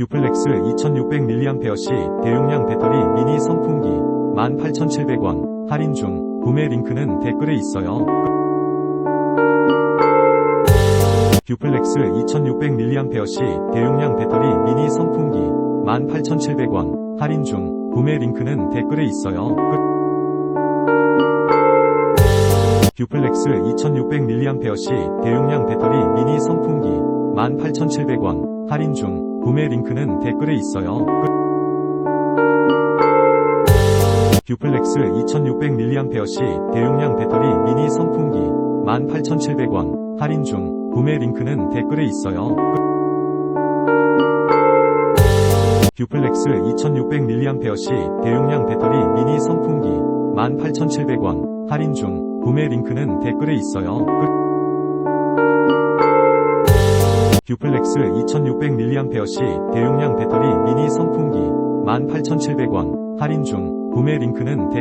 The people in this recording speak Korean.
듀플렉스 2600mAh 대용량 배터리 미니 선풍기 18,700원. 할인 중. 구매 링크는 댓글에 있어요. 듀플렉스 2600mAh 대용량 배터리 미니 선풍기 18,700원. 할인 중. 구매 링크는 댓글에 있어요. 듀플렉스 2600mAh 대용량 배터리 미니 선풍기 18,700원. 할인 중 구매 링크는 댓글에 있어요. 듀플렉스 2600mAh 대용량 배터리 미니 선풍기 18,700원 할인 중 구매 링크는 댓글에 있어요. 듀플렉스 2600mAh 대용량 배터리 미니 선풍기 18,700원 할인 중 구매 링크는 댓글에 있어요. 듀플렉스 2600mAh 대용량 배터리 미니 선풍기 18,700원. 할인 중. 구매 링크는 댓